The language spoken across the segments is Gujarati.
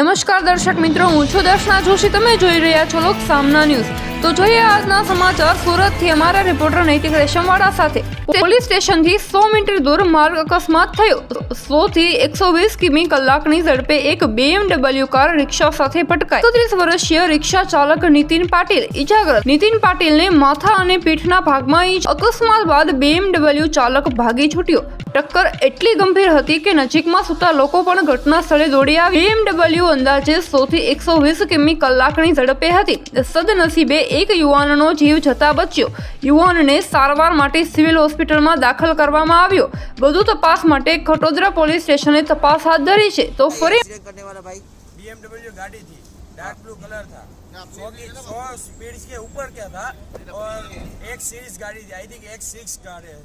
નમસ્કાર દર્શક મિત્રો, હું છું દર્શના જોશી. તમે જોઈ રહ્યા છો લોક સામના ન્યૂઝ. તો જોઈએ આજના સમાચાર. સુરતથી અમારા રિપોર્ટર નૈતિક રેશમવાળા સાથે. પોલીસ સ્ટેશનથી સો મીટર દૂર માર્ગ અકસ્માત થયો. સો થી એકસો વીસ કિમી કલાકની ઝડપે એક BMW કાર રિક્ષા સાથે પટકાઈ ત્રીસ વર્ષીય રિક્ષા ચાલક નીતિન પાટીલ ઇજાગ્રસ્ત નીતિન પાટીલને માથા અને પીઠના ભાગમાં અકસ્માત બાદ BMW ચાલક ભાગી છૂટ્યો. ટક્કર એટલી ગંભીર હતી કે નજીકમાં સૂતા લોકો પણ ઘટના સ્થળે દોડી આવી. બીએમડબલ્યુ અંદાજે સોથી એકસો વીસ કિમી કલાકની ઝડપે હતી. સદનસીબે એક યુવાનનો જીવ જતા બચ્યો. યુવાનને સારવાર માટે સિવિલ હોસ્પિટલમાં દાખલ કરવામાં આવ્યો. વધુ તપાસ માટે ખટોદરા પોલીસ સ્ટેશને તપાસ હાથ ધરી છે. તો ફરી ડાર્ક બ્લુ કલર થા. 100 સ્પીડ કે ઉપર કે થા? ઓર स्पीड के ऊपर क्या था और एक सीरीज गाड़ी थी आई थिंक एक सिक्स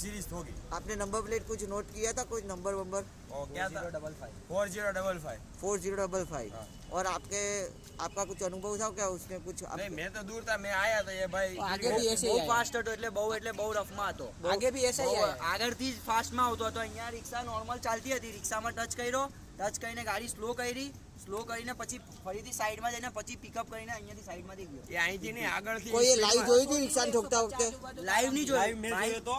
सीरीज होगी आपने नंबर प्लेट कुछ नोट किया था कुछ नंबर वंबर और क्या था double five four zero double five four zero double five और आपके आपका कुछ अनुभव था क्या उसने कुछ आप- नहीं मैं तो दूर था मैं आया था ये भाई આગે બી એસે બહુ આયા. ફાસ્ટ હતો એટલે બહુ એટલે બહુ રફમાં હતો આગે બી એસે બહુ આયા. આગળથી જ ફાસ્ટમાં આવતો હતો અહીંયા રિક્ષા નોર્મલ ચાલતી હતી રિક્ષામાં ટચ કર્યો ટચ કરીને ગાડી સ્લો કરી સ્લો કરીને પછી ફરીથી સાઈડમાં જઈને પછી પિકઅપ કરીને અહીંયાથી સાઈડમાં થઈ ગયો. એ અહીંથી ને આગળથી કોઈ લાઈવ જોઈ હતી ઇન્સાન ઠોકતા વખતે? લાઈવ નહીં જોઈ. મેં જોયો તો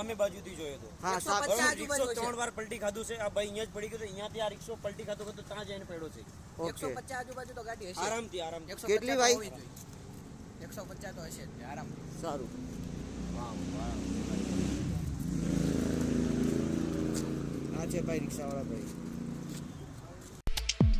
અમે બાજુથી જોયો હતો હા સાત રિક્ષો ત્રણ વાર પલટી ખાધું છે. આ ભાઈ અહીંયા જ પડી ગયો અહીંયાથી આ રિક્ષો પલટી ખાધો તો ત્યાં જઈને પડ્યો છે. ઓકે 150 આજુબાજુ તો ગાડી હશે. આરામથી આરામ કેટલી ભાઈ? 150 તો હશે આરામ સારું. વાહ વાહ. આ છે ભાઈ રિક્ષાવાળા ભાઈ.